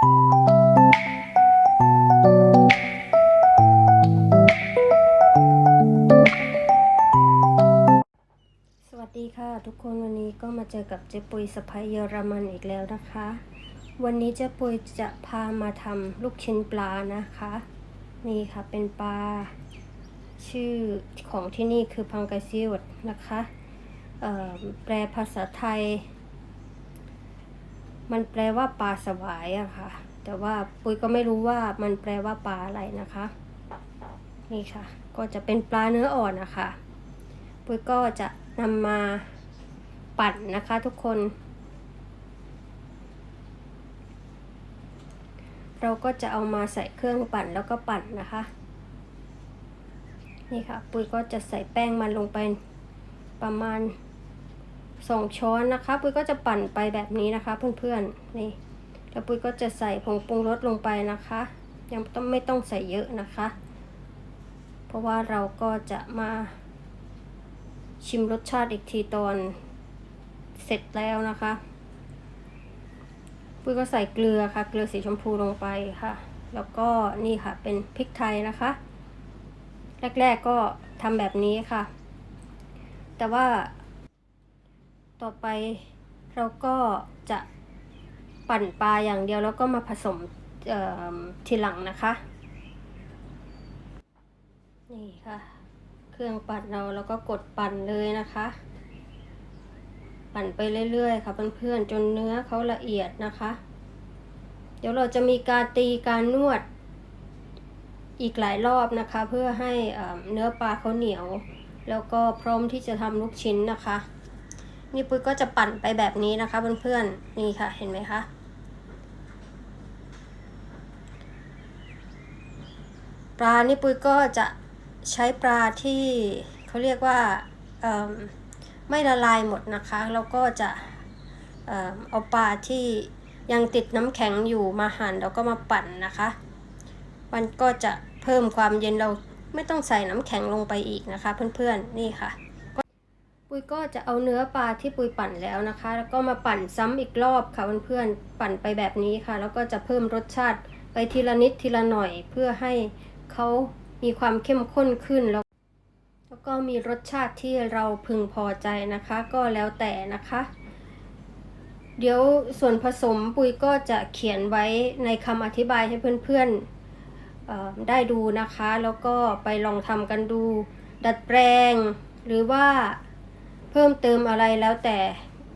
สวัสดีค่ะ ทุกคนวันนี้ก็มาเจอกับเจ๊ปุยสะพายเยอรมันอีกแล้วนะคะ วันนี้เจ๊ปุยจะพามาทำลูกชิ้นปลานะคะ นี่ค่ะเป็นปลา ชื่อของที่นี่คือพังกาซิวดนะคะแปลภาษาไทย มันแปลว่าปลาสวายอะค่ะ แต่ว่าปุ้ยก็ไม่รู้ว่ามันแปลว่าปลาอะไรนะคะ นี่ค่ะ ก็จะเป็นปลาเนื้ออ่อนนะคะ ปุ้ยก็จะนำมาปั่นนะคะทุกคน เราก็จะเอามาใส่เครื่องปั่นแล้วก็ปั่นนะคะ นี่ค่ะ ปุ้ยก็จะใส่แป้งมันลงไปประมาณ สองช้อนนะคะ ปุ้ยก็จะปั่นไปแบบนี้นะคะเพื่อนๆนี่แล้วปุ้ยก็จะใส่ผงปรุงรสลงไปนะคะ ยังต้องไม่ต้องใส่เยอะนะคะ เพราะว่าเราก็จะมาชิมรสชาติอีกทีตอนเสร็จแล้วนะคะ ปุ้ยก็ใส่เกลือค่ะ เกลือสีชมพูลงไปค่ะ แล้วก็นี่ค่ะเป็นพริกไทยนะคะ แรกๆก็ทำแบบนี้ค่ะ แต่ว่า ต่อไปเราก็จะปั่นปลาอย่างเดียวแล้วก็มาผสมทีหลังนะคะ นี่ค่ะ เครื่องปั่นเราแล้วก็กดปั่นเลยนะคะ ปั่นไปเรื่อยๆค่ะเพื่อนๆจนเนื้อเขาละเอียดนะคะ เดี๋ยวเราจะมีการตีการนวดอีกหลายรอบนะคะ เพื่อให้เอ่อเนื้อปลาเขาเหนียว แล้วก็พร้อมที่จะทำลูกชิ้นนะคะ นี่ปุ้ยก็จะปั่นไปแบบนี้นะคะเพื่อนๆนี่ค่ะเห็นไหมคะปลานี่ปุ้ยก็จะใช้ปลาที่เขาเรียกว่าไม่ละลายหมดนะคะแล้วก็จะเอิ่มเอาปลาที่ยังติดน้ำแข็งอยู่มาหั่นแล้วก็มาปั่นนะคะ มันก็จะเพิ่มความเย็นเราไม่ต้องใส่น้ำแข็งลงไปอีกนะคะ เพื่อนๆนี่ค่ะ ปุยก็จะเอาเนื้อปลาที่ปุยปั่นแล้วนะคะ แล้วก็มาปั่นซ้ำอีกรอบค่ะเพื่อนๆปั่นไปแบบนี้ค่ะ แล้วก็จะเพิ่มรสชาติไปทีละนิดทีละหน่อยเพื่อให้เขามีความเข้มข้นขึ้นแล้วแล้วก็มีรสชาติที่เราพึงพอใจนะคะ ก็แล้วแต่นะคะ เดี๋ยวส่วนผสมปุยก็จะเขียนไว้ในคำอธิบายให้เพื่อนๆเอ่อได้ดูนะคะ แล้วก็ไปลองทำกันดู ดัดแปลงหรือว่า เพิ่มเติมอะไรแล้วแต่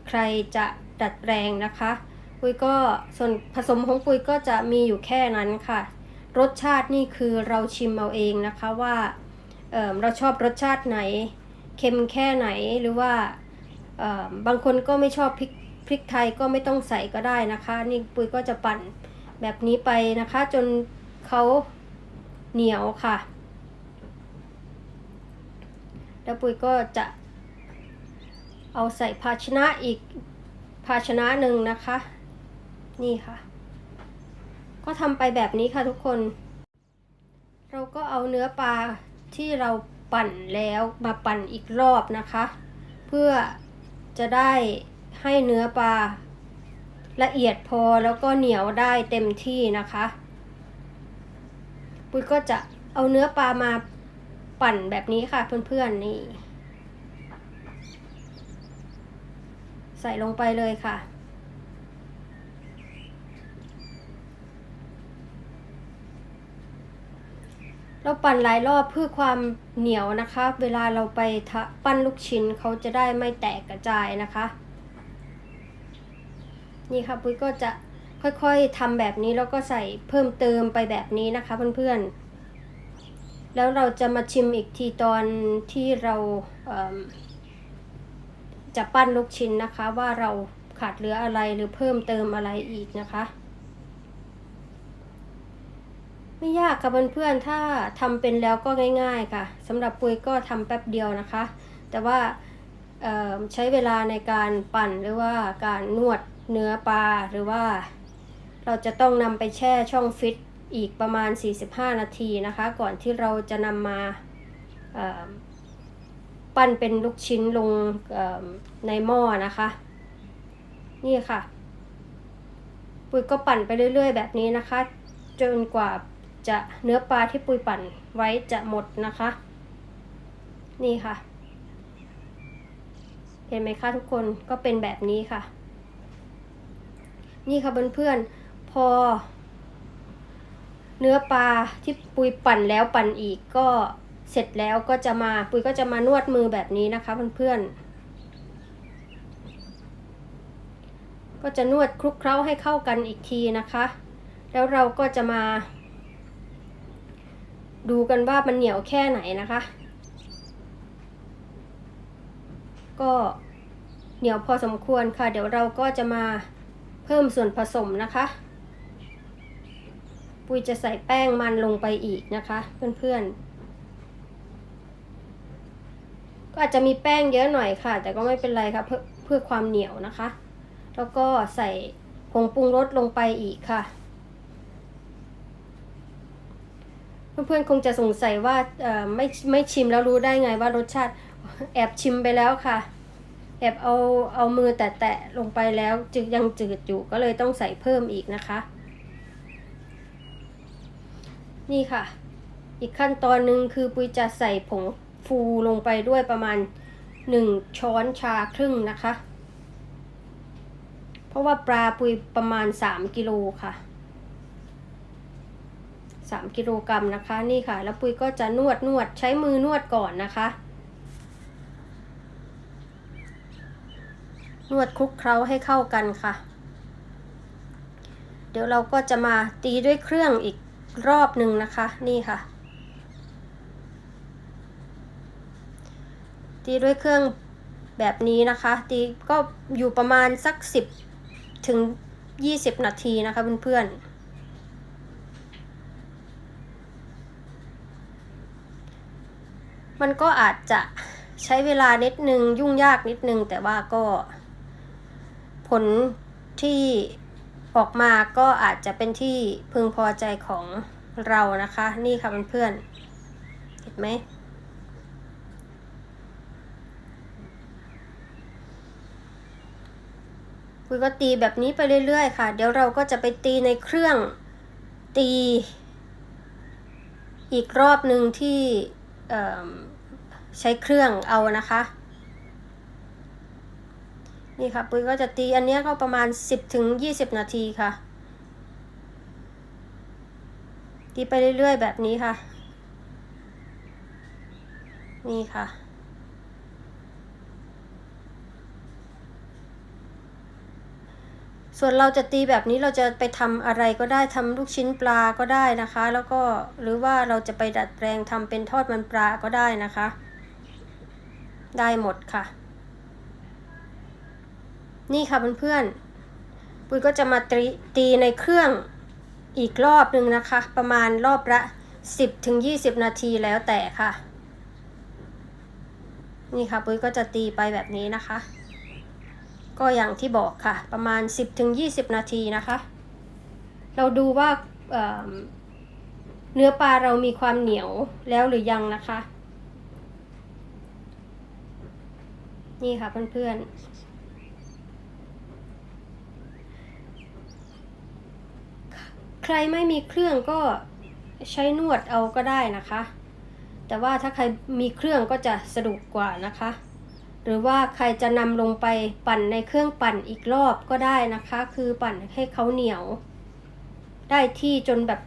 ใครจะดัดแปลงนะคะ ปุยก็ส่วนผสมของปุยก็จะมีอยู่แค่นั้นค่ะ รสชาตินี่คือเราชิมเอาเองนะคะว่าเเราชอบรสชาติไหนเค็มแค่ไหนหรือว่าบางคนก็ไม่ชอบพริกพริกไทยก็ไม่ต้องใส่ก็ได้นะคะ นี่ปุยก็จะปั่นแบบนี้ไปนะคะ จนเขาเหนียวค่ะ แล้วปุยก็จะ เอาใส่ภาชนะอีกภาชนะหนึ่งนะคะ นี่ค่ะ ก็ทำไปแบบนี้ค่ะทุกคน เราก็เอาเนื้อปลาที่เราปั่นแล้วมาปั่นอีกรอบนะคะ เพื่อจะได้ให้เนื้อปลาละเอียดพอแล้วก็เหนียวได้เต็มที่นะคะ ปุ้ยก็จะเอาเนื้อปลามาปั่นแบบนี้ค่ะเพื่อนๆนี่ ส่ลงไปเลยค่ะ เราปั่นหลายรอบเพื่อความเหนียวนะคะ เวลาเราไปทะปั้นลูกชิ้นเขาจะได้ไม่แตกกระจายนะคะ นี่ค่ะปุ้ยก็จะค่อยๆทำแบบนี้แล้วก็ใส่เพิ่มเติมไปแบบนี้นะคะเพื่อนๆ แล้วเราจะมาชิมอีกทีตอนที่เราเอิ่ม จะปั้นลูกชิ้นนะคะ ว่าเราขาดเหลืออะไรหรือเพิ่มเติมอะไรอีกนะคะ ไม่ยากค่ะเพื่อนๆถ้าทำเป็นแล้วก็ง่าย ๆค่ะสำหรับปุยก็ทำแป๊บเดียวนะคะ แต่ว่าใช้เวลาในการปั่นหรือว่าการนวดเนื้อปลาหรือว่า เราจะต้องนำไปแช่ช่องฟิตอีกประมาณ 45 นาทีนะคะ ก่อนที่เราจะนำมา ปั้นเป็นลูกชิ้นลงในหม้อนะคะ นี่ค่ะปุปุยก็ปั่นไปเรื่อย ๆ แบบนี้นะคะ จนกว่าจะเนื้อปลาที่ปุยปั่นไว้จะหมดนะคะ นี่ค่ะ เห็นไหมคะทุกคนก็เป็นแบบนี้ค่ะ นี่ค่ะเพื่อนๆพอ เนื้อปลาที่ปุยปั่นแล้วปั่นอีกก็ เสร็จแล้วก็จะมาปุยก็จะมานวดมือแบบนี้นะคะเพื่อนๆ ก็จะนวดคลุกเคล้าให้เข้ากันอีกทีนะคะ แล้วเราก็จะมา ดูกันว่ามันเหนียวแค่ไหนนะคะ ก็เหนียวพอสมควรค่ะ เดี๋ยวเราก็จะมาเพิ่มส่วนผสมนะคะ ปุยจะใส่แป้งมันลงไปอีกนะคะ เพื่อนๆ ก็อาจจะมีแป้งเยอะหน่อยค่ะ แต่ก็ไม่เป็นไรค่ะเพื่อเพื่อความเหนียวนะคะ แล้วก็ใส่ผงปรุงรสลงไปอีกค่ะ เพื่อนๆคงจะสงสัยว่าไม่ไม่ชิมแล้วรู้ได้ไงว่ารสชาติแอบชิมไปแล้วค่ะ แอบเอาเอามือแตะๆลงไปแล้วจึงยังจืดอยู่ก็เลยต้องใส่เพิ่มอีกนะคะ นี่ค่ะ อีกขั้นตอนหนึ่งคือปุยจะใส่ผง ฟูลงไปด้วยประมาณ 1 ช้อนชาครึ่งนะคะ เพราะว่าปลาปุยประมาณ 3 กิโลค่ะ 3 กิโลกรัมนะคะนี่ค่ะ แล้วปุยก็จะนวดนวดใช้มือนวดก่อนนะคะ นวดคลุกเคล้าให้เข้ากันค่ะ เดี๋ยวเราก็จะมาตีด้วยเครื่องอีกรอบหนึ่งนะคะ นี่ค่ะ ตีด้วยเครื่องแบบนี้นะคะ ตีก็อยู่ประมาณสัก 10 ถึง 20 นาทีนะคะเพื่อนๆมันก็อาจจะใช้เวลานิดนึงยุ่งยากนิดนึง แต่ว่าก็ ผลที่ออกมาก็อาจจะเป็นที่พึงพอใจของเรานะคะ นี่ค่ะเพื่อนๆเห็นไหม คุยก็ตีแบบนี้ไปเรื่อยๆ ค่ะ เดี๋ยวเราก็จะไปตีในเครื่องตี อีกรอบหนึ่งที่ใช้เครื่องเอานะคะ นี่ค่ะปุ้ยก็จะตีอันนี้ก็ประมาณ 10ถึง20 นาทีค่ะ ตีไปเรื่อยๆ แบบนี้ค่ะ นี่ค่ะ ส่วนเราจะตีแบบนี้เราจะไปทำอะไรก็ได้ทำลูกชิ้นปลาก็ได้นะคะ แล้วก็หรือว่าเราจะไปดัดแปลงทำเป็นทอดมันปลาก็ได้นะคะ ได้หมดค่ะ นี่ค่ะเพื่อนๆปุ้ยก็จะมาตีตีในเครื่องอีกรอบหนึ่งนะคะ ประมาณรอบละ 10ถึง20 นาทีแล้วแต่ค่ะ นี่ค่ะปุ้ยก็จะตีไปแบบนี้นะคะ ก็อย่างที่บอกค่ะ ประมาณ 10ถึง20 นาทีนะคะ เราดูว่าเเนื้อปลาเรามีความเหนียวแล้วหรือยังนะคะ นี่ค่ะเพื่อนๆ ใครไม่มีเครื่องก็ใช้นวดเอาก็ได้นะคะ แต่ว่าถ้าใครมีเครื่องก็จะสะดวกกว่านะคะ หรือว่าใครจะนำลงไปปั่นในเครื่องปั่นอีกรอบก็ได้นะคะ คือปั่นให้เขาเหนียว ได้ที่จนแบบ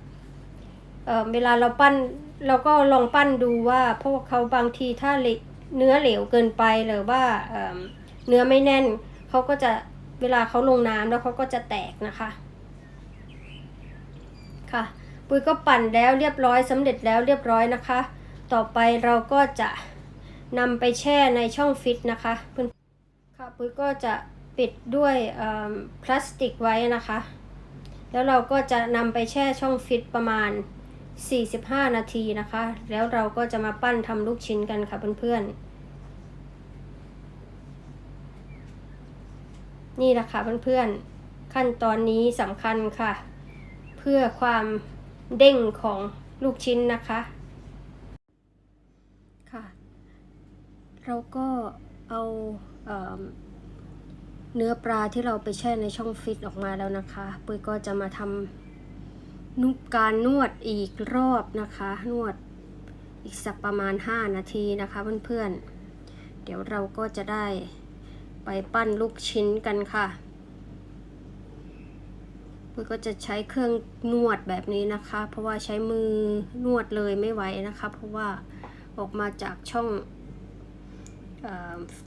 เเวลาเราปั้นเราก็ลองปั้นดูว่าเพราะเขาบางทีถ้าเนื้อเหลวเกินไปหรือว่าเเนื้อไม่แน่นเขาก็จะเวลาเขาลงน้ำแล้วเขาก็จะแตกนะคะ ค่ะ ปุ้ยก็ปั่นแล้วเรียบร้อยสำเร็จแล้วเรียบร้อยนะคะ ต่อไปเราก็จะ นำไปแช่ในช่องฟิตนะคะเพื่อนค่ะปุ้ยก็จะปิดด้วยพลาสติกไว้นะคะ แล้วเราก็จะนำไปแช่ช่องฟิตประมาณ 45 นาทีนะคะ แล้วเราก็จะมาปั้นทำลูกชิ้นกันค่ะเพื่อนๆนี่แหละค่ะเพื่อนๆ ขั้นตอนนี้สำคัญค่ะ เพื่อความเด้งของลูกชิ้นนะคะ ค่ะ เราก็เอาเอเนื้อปลาที่เราไปแช่ในช่องฟิตออกมาแล้วนะคะปุ้ยก็จะมาทำนุการนวดอีกรอบนะคะ นวดอีกสักประมาณ 5 นาทีนะคะเพื่อนๆ เดี๋ยวเราก็จะได้ไปปั้นลูกชิ้นกันค่ะปุ้ยก็จะใช้เครื่องนวดแบบนี้นะคะ เพราะว่าใช้มือนวดเลยไม่ไหวนะคะ เพราะว่าออกมาจากช่อง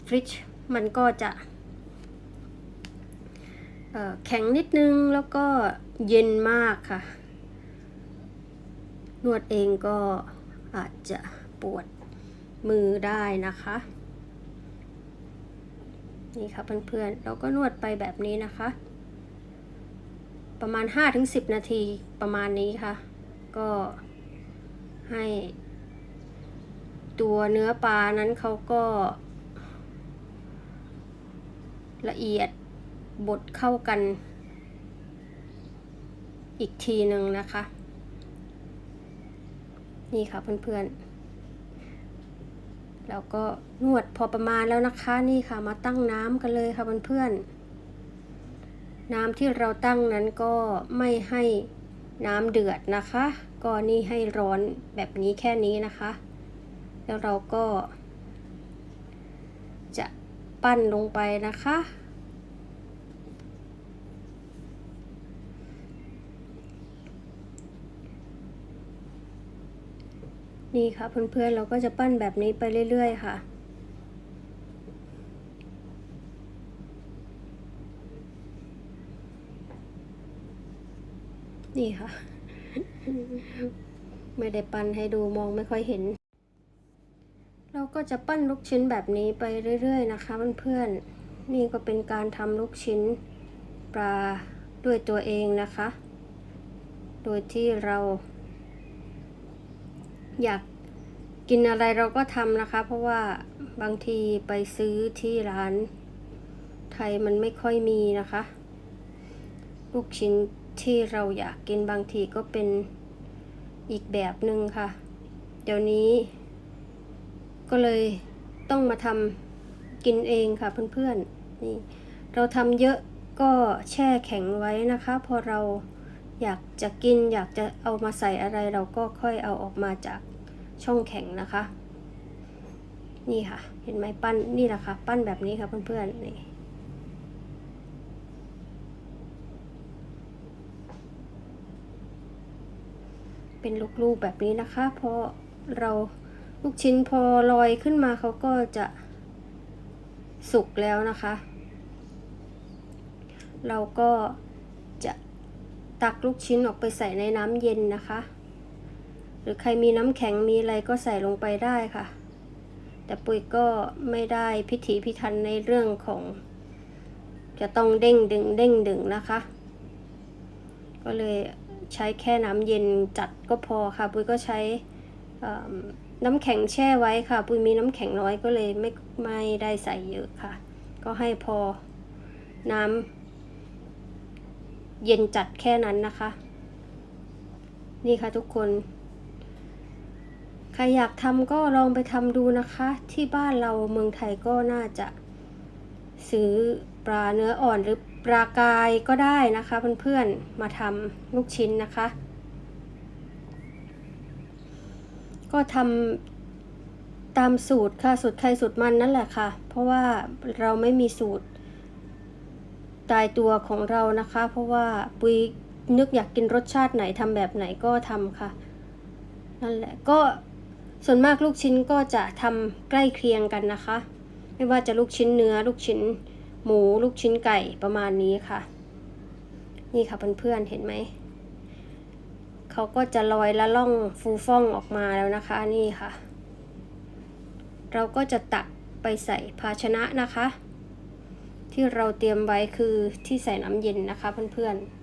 ฟริชมันก็จะแข็งนิดนึงแล้วก็เย็นมากค่ะ นวดเองก็อาจจะปวดมือได้นะคะ นี่ค่ะเพื่อนๆเราก็นวดไปแบบนี้นะคะ ประมาณ 5-10 นาทีประมาณนี้ค่ะ ก็ให้ ตัวเนื้อปลานั้นเขาก็ ละเอียดบดเข้ากัน อีกทีหนึ่งนะคะ นี่ค่ะเพื่อนๆ แล้วก็นวดพอประมาณแล้วนะคะ นี่ค่ะมาตั้งน้ำกันเลยค่ะเพื่อนๆ น้ำที่เราตั้งนั้นก็ไม่ให้น้ำเดือดนะคะ ก็นี่ให้ร้อนแบบนี้แค่นี้นะคะ แล้วเราก็ จะปั้นลงไปนะคะ นี่ค่ะเพื่อนๆเราก็จะปั้นแบบนี้ไปเรื่อยๆค่ะนี่ค่ะ ไม่ได้ปั้นให้ดูมองไม่ค่อยเห็น ก็จะปั้นลูกชิ้นแบบนี้ไปเรื่อย ๆ นะคะเพื่อนๆนี่ก็เป็นการทำลูกชิ้นปลาด้วยตัวเองนะคะ โดยที่เรา อยากกินอะไรเราก็ทำนะคะ เพราะว่าบางทีไปซื้อที่ร้านไทยมันไม่ค่อยมีนะคะ ลูกชิ้นที่เราอยากกินบางทีก็เป็นอีกแบบหนึ่งค่ะ เดี๋ยวนี้ ก็เลยต้องมาทำกินเองค่ะเพื่อนๆนี่เราทำเยอะก็แช่แข็งไว้นะคะ พอเราอยากจะกินอยากจะเอามาใส่อะไรเราก็ค่อยเอาออกมาจากช่องแข็งนะคะ นี่ค่ะ เห็นไหมปั้นนี่แหละค่ะ ปั้นแบบนี้ค่ะเพื่อนๆนี่เป็นลูกๆแบบนี้นะคะพอเรา ลูกชิ้นพอลอยขึ้นมาเขาก็จะสุกแล้วนะคะ เราก็จะตักลูกชิ้นออกไปใส่ในน้ำเย็นนะคะ หรือใครมีน้ำแข็งมีอะไรก็ใส่ลงไปได้ค่ะ แต่ปุ๋ยก็ไม่ได้พิถีพิถันในเรื่องของ จะต้องเด้งดึงเด้งดึงนะคะ ก็เลยใช้แค่น้ำเย็นจัดก็พอค่ะ ปุ้ยก็ใช้ น้ำแข็งแช่ไว้ค่ะ ปุ้ยมีน้ำแข็งน้อยก็เลยไม่ไม่ได้ใส่เยอะค่ะ ก็ให้พอน้ำเย็นจัดแค่นั้นนะคะ นี่ค่ะทุกคน ใครอยากทำก็ลองไปทำดูนะคะ ที่บ้านเราเมืองไทยก็น่าจะ ซื้อปลาเนื้ออ่อนหรือปลากายก็ได้นะคะเพื่อนๆมาทำลูกชิ้นนะคะ ก็ทำตามสูตรค่ะสูตรใครสูตรมันนั่นแหละค่ะ เพราะว่าเราไม่มีสูตร ตายตัวของเรานะคะ เพราะว่าปุยนึกอยากกินรสชาติไหนทำแบบไหนก็ทำค่ะนั่นแหละก็ส่วนมากลูกชิ้นก็จะทำใกล้เคียงกันนะคะ ไม่ว่าจะลูกชิ้นเนื้อ ลูกชิ้นหมู ลูกชิ้นไก่ประมาณนี้ค่ะ นี่ค่ะเพื่อนๆเห็นไหม เขาก็จะลอยละล่องฟูฟ่องออกมาแล้วนะคะนี่ค่ะ เราก็จะตักไปใส่ภาชนะนะคะ ที่เราเตรียมไว้คือที่ใส่น้ำเย็นนะคะเพื่อนๆ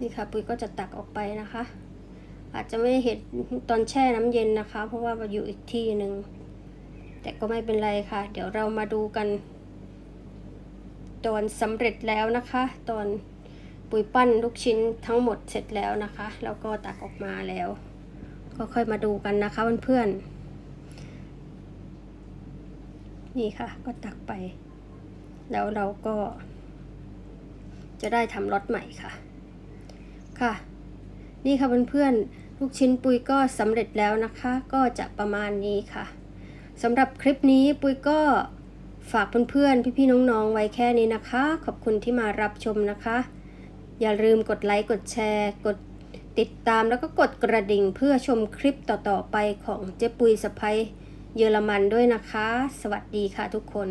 นี่ค่ะปุ้ยก็จะตักออกไปนะคะ อาจจะไม่เห็นตอนแช่น้ำเย็นนะคะ เพราะว่าอยู่อีกที่หนึ่งแต่ก็ไม่เป็นไรค่ะ เดี๋ยวเรามาดูกัน ตอนสำเร็จแล้วนะคะ ตอนปุ๋ยปั้นลูกชิ้นทั้งหมดเสร็จแล้วนะคะ แล้วก็ตักออกมาแล้ว ก็ค่อยมาดูกันนะคะเพื่อนๆนี่ค่ะ ก็ตักไป แล้วเราก็ จะได้ทำรสใหม่ค่ะ ค่ะ นี่ค่ะเพื่อนๆลูกชิ้นปุยก็สำเร็จแล้วนะคะ ก็จะประมาณนี้ค่ะสำหรับคลิปนี้ปุยก็ ฝากเพื่อนๆ พี่ๆ น้องๆ ไว้แค่นี้นะคะ ขอบคุณที่มารับชมนะคะ อย่าลืมกดไลค์ กดแชร์ กดติดตามแล้วก็กดกระดิ่งเพื่อชมคลิปต่อๆ ไปของเจ๊ปุยสไปเยอรมันด้วยนะคะ สวัสดีค่ะทุกคน